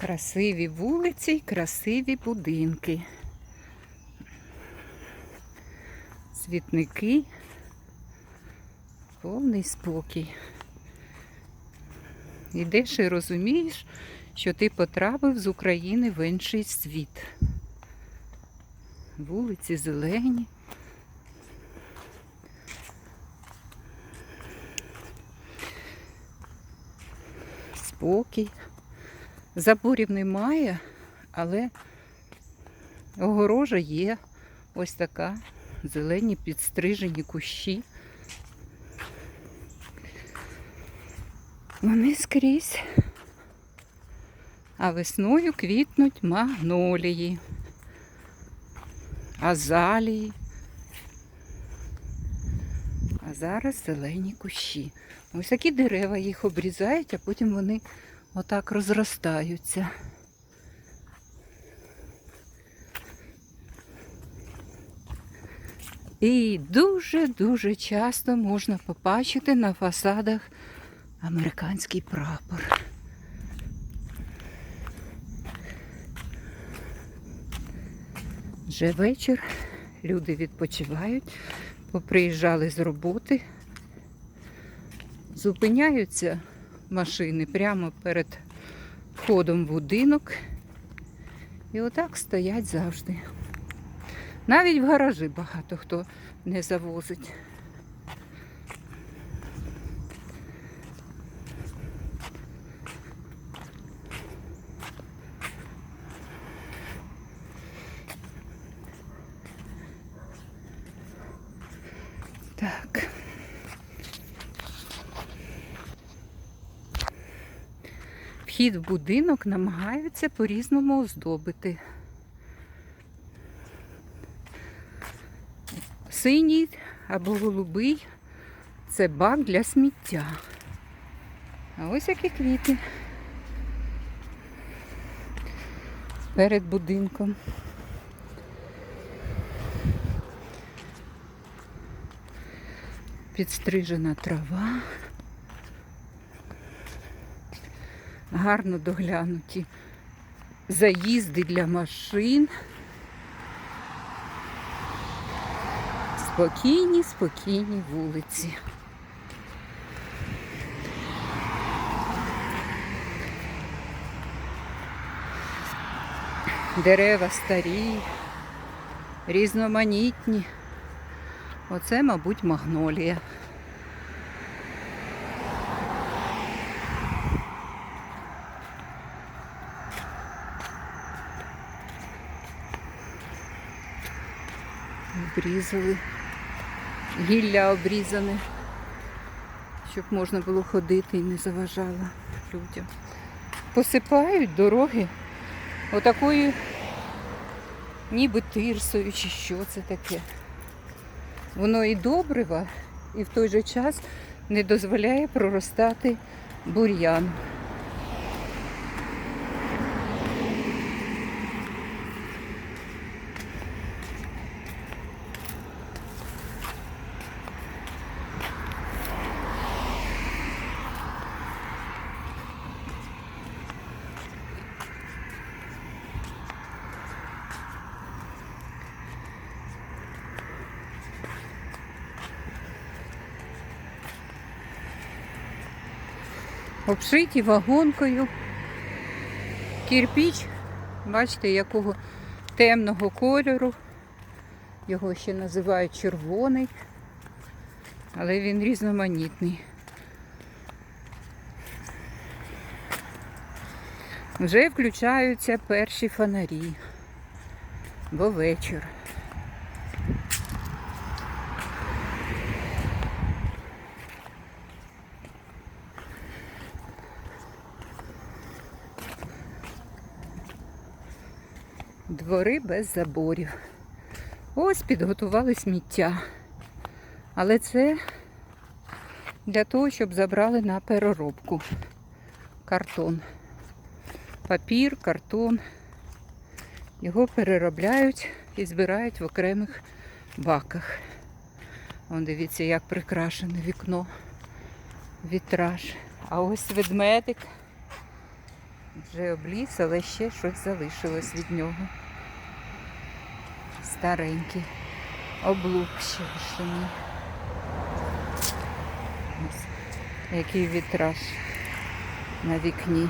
Красиві вулиці й красиві будинки. Світники. Повний спокій. Ідеш і розумієш, що ти потрапив з України в інший світ. Вулиці зелені. Спокій. Заборів немає, але огорожа є. Ось така. Зелені підстрижені кущі. Вони скрізь. А весною квітнуть магнолії, азалії. А зараз зелені кущі. Ось такі дерева їх обрізають, а потім вони отак розростаються. І дуже-дуже часто можна побачити на фасадах американський прапор. Вже вечір, люди відпочивають, поприїжджали з роботи, зупиняються машини прямо перед входом в будинок. І отак стоять завжди. Навіть в гаражі багато хто не завозить. Так. Вхід в будинок намагаються по-різному оздобити. Синій або голубий це бак для сміття. А ось які квіти перед будинком. Підстрижена трава. Гарно доглянуті заїзди для машин. Спокійні, спокійні вулиці. Дерева старі, різноманітні. Оце, мабуть, магнолія. Обрізали. Гілля обрізане, щоб можна було ходити і не заважало людям. Посипають дороги отакою ніби тирсою чи що це таке. Воно і добрива, і в той же час не дозволяє проростати бур'ян. Обшиті вагонкою. Кірпіч, бачите, якого темного кольору. Його ще називають червоний, але він різноманітний. Вже включаються перші фонарі, бо вечір. Двори без заборів. Ось підготували сміття. Але це для того, щоб забрали на переробку. Картон. Папір, картон. Його переробляють і збирають в окремих баках. Вон дивіться, як прикрашене вікно, вітраж. А ось ведмедик Вже обліз, але ще щось залишилось від нього. Старенький. Облупщений. Ось Який вітраж на вікні.